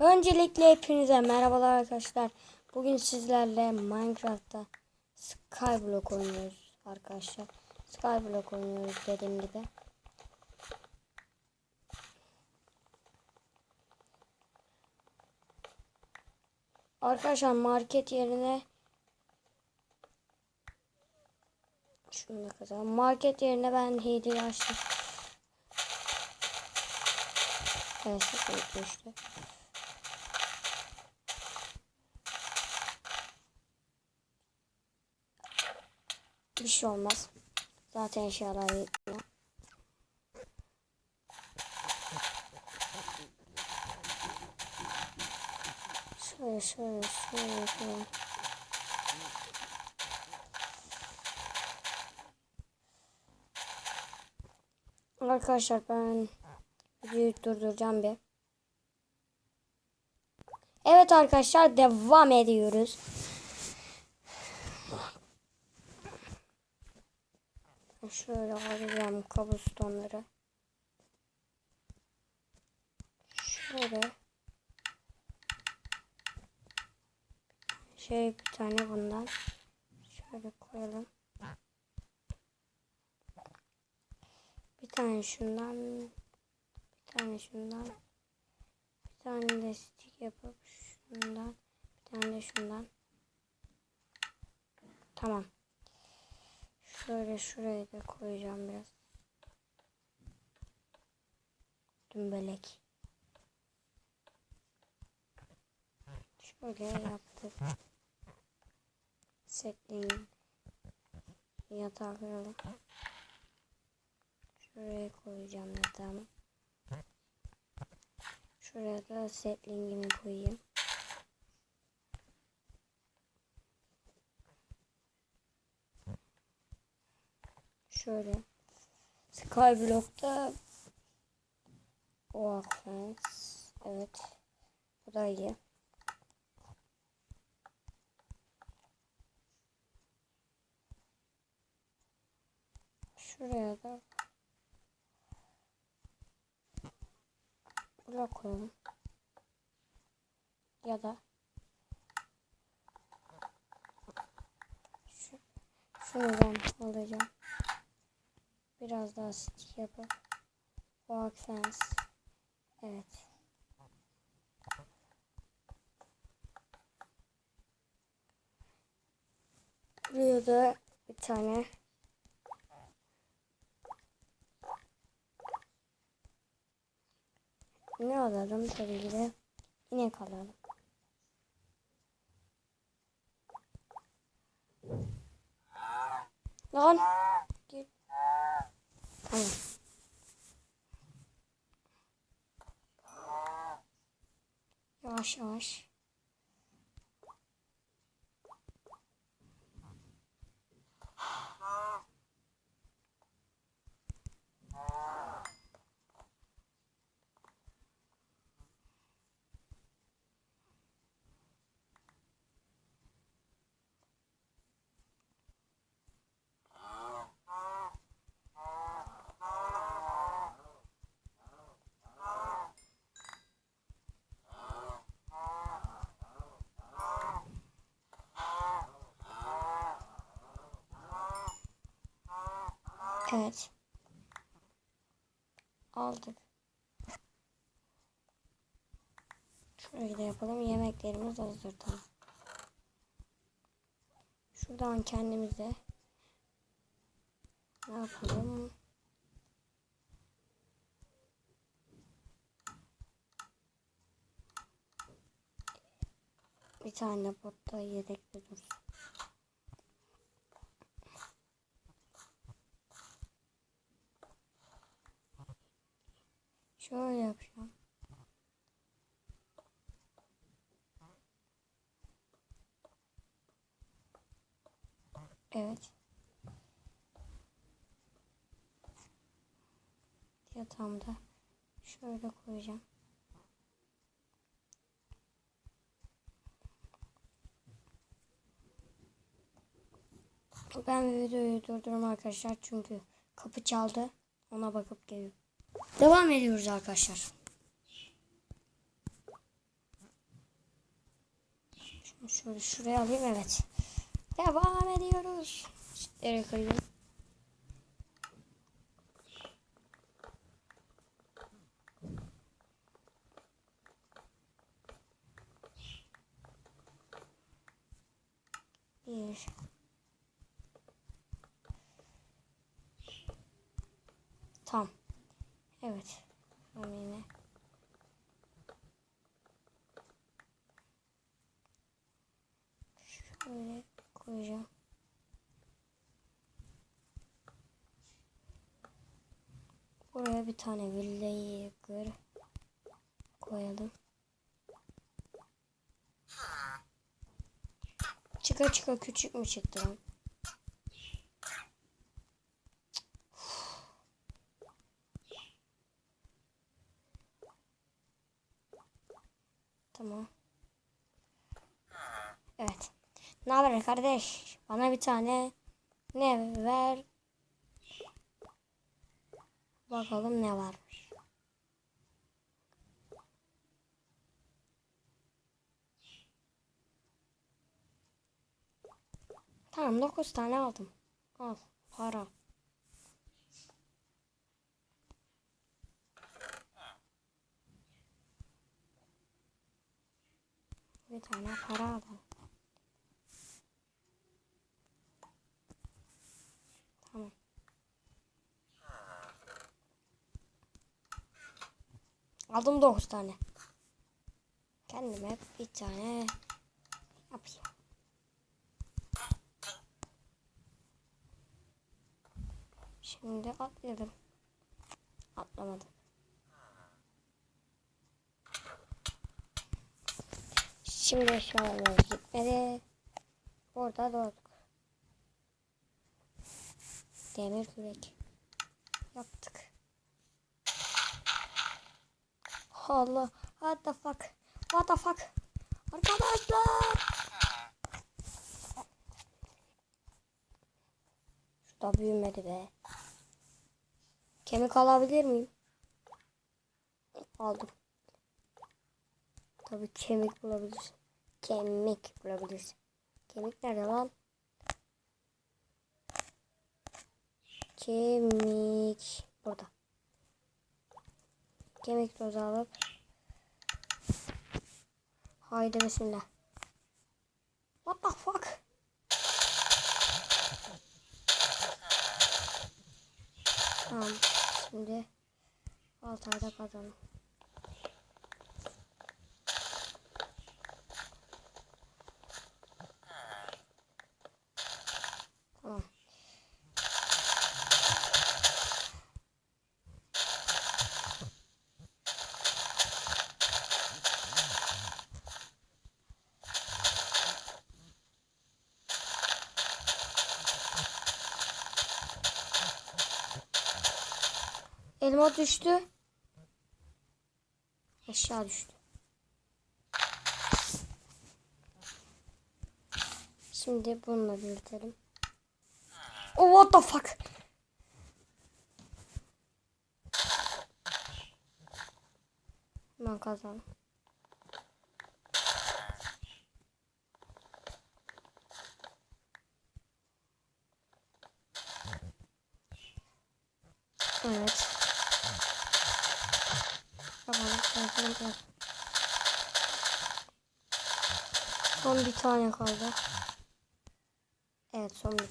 Öncelikle hepinize merhabalar arkadaşlar. Bugün sizlerle Minecraft'ta Skyblock oynuyoruz arkadaşlar. Skyblock oynuyoruz dediğim gibi. Arkadaşlar market yerine şunu kazanalım. Market yerine ben hediye açtım. Evet, düştü. Bir şey olmaz. Zaten eşyalar yetmiyor. Şöyle şöyle şöyle şöyle. Arkadaşlar ben videoyu durduracağım bir. Evet arkadaşlar devam ediyoruz. Şöyle alacağım kabustonları. Şöyle. Şey bir tane bundan. Şöyle koyalım. Bir tane şundan. Bir tane şundan. Bir tane de stick yapıp şundan. Bir tane de şundan. Tamam. Şöyle şuraya da koyacağım biraz. Dümbelek. Şöyle yaptık. Setleyin. Yatağı kıralım. Şuraya koyacağım yatağımı. Şuraya da setlingimi koyayım. Şöyle. Skyblock'ta o fence. Evet. Bu da iyi. Şuraya da blok koyalım. Ya da şu, ben alacağım. Biraz daha stick yapıp walk fence. Evet. Buraya da bir tane ne alalım tabii ki de inek alalım. Lan git. Tamam. Yavaş yavaş. Evet. Aldık. Da yapalım. Yemeklerimiz hazır tamam. Şuradan kendimize ne yapalım? Bir tane botta yedekte dursun. Şöyle yapacağım. Evet. Yatağımda şöyle koyacağım. Ben videoyu durdurum arkadaşlar çünkü kapı çaldı. Ona bakıp geliyorum. Devam ediyoruz arkadaşlar. Şöyle şuraya alayım evet. Devam ediyoruz. Çitleri koyayım. Bir. Evet. Tamam yine. Şöyle koyacağım. Buraya bir tane villayı koyalım. Çıka çıka küçük mü çıktı lan? Tamam. Evet. Ne haber kardeş? Bana bir tane ne ver? Bakalım ne varmış. Tamam 9 tane aldım. Al para. Bir tane para aldım. Tamam. Aldım 9 tane. Kendime bir tane yapayım. Şimdi atladım. Atlamadım. Şimdi eşyalarımız gitmedi. Orada doğduk. Demir kürek. Yaptık. Allah. What the fuck? What the fuck? Arkadaşlar. Şu da büyümedi be. Kemik alabilir miyim? Aldım. Tabii kemik bulabilirsin. Kemik bulabilirsin. Kemik nerede lan? Kemik. Burada. Kemik tozu alıp. Haydi bismillah. What the fuck? Tamam. Şimdi altayda kazanım. Tamam. Elma düştü. Aşağı düştü. Şimdi bununla büyütelim. Oh what the fuck? Ben kazandım. Evet. Tamam, tamam, tamam. Son bir tane kaldı. Evet son bir.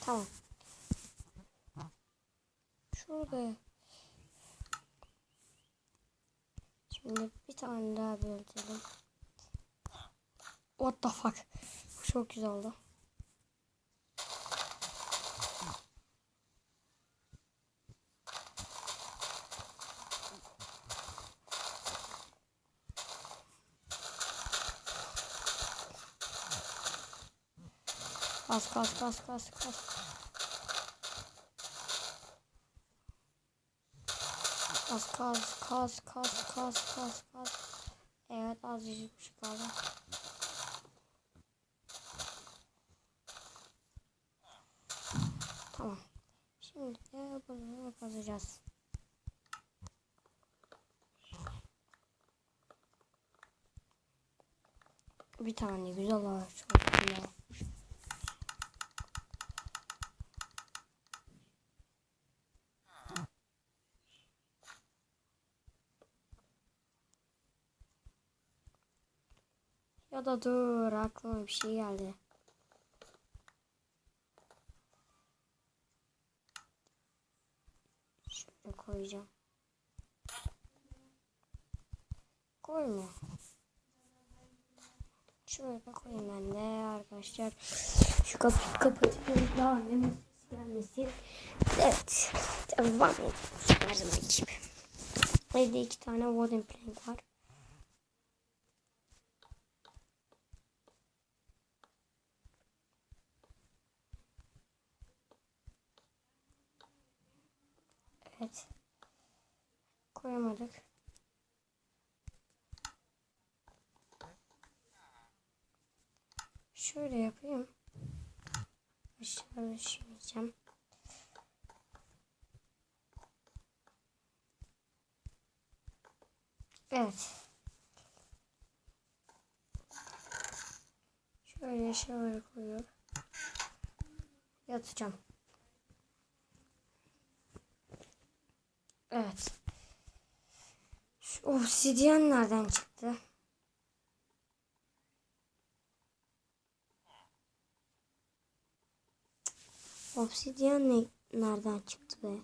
Tamam. Şurada. Şimdi bir tane daha büyütelim. What the fuck? Çok güzel oldu. Kas kas kas kas kas. Kas kas kas kas kas kas kas. Evet azıcık bir şey kaldı. Tamam. Şimdi de bunu kazacağız. Bir tane güzel ağaç oldu. Ya. Da dur aklıma bir şey geldi. Şöyle koyacağım. Koyma. Şöyle koyayım ben de arkadaşlar. Şu kapıyı kapatayım. Daha annemin sesi gelmesin. Evet. Devam edelim. Her zaman gibi. Evde iki tane wooden plank var. Evet. Koyamadık. Şöyle yapayım. Aşağı düşüreceğim. Evet. Şöyle şöyle koyuyorum. Yatacağım. Evet. Şu obsidyen nereden çıktı? Obsidyen ne, nereden çıktı be?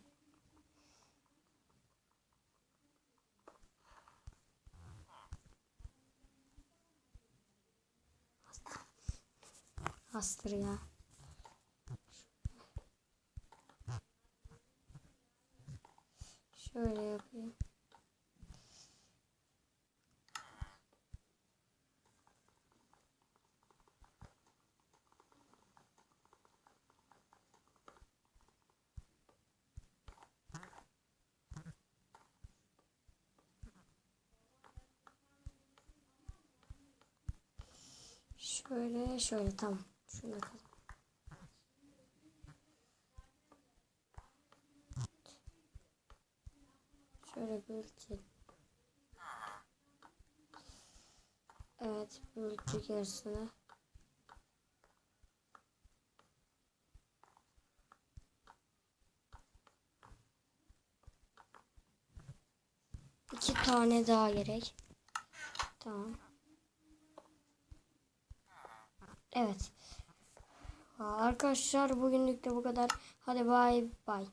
Hastır ya. Şöyle yapayım. Şöyle şöyle tamam. Şurada kalın. Büyütelim. Evet büyüttük yarısını. İki tane daha gerek. Tamam. Evet. Arkadaşlar bugünlük de bu kadar. Hadi bay bay.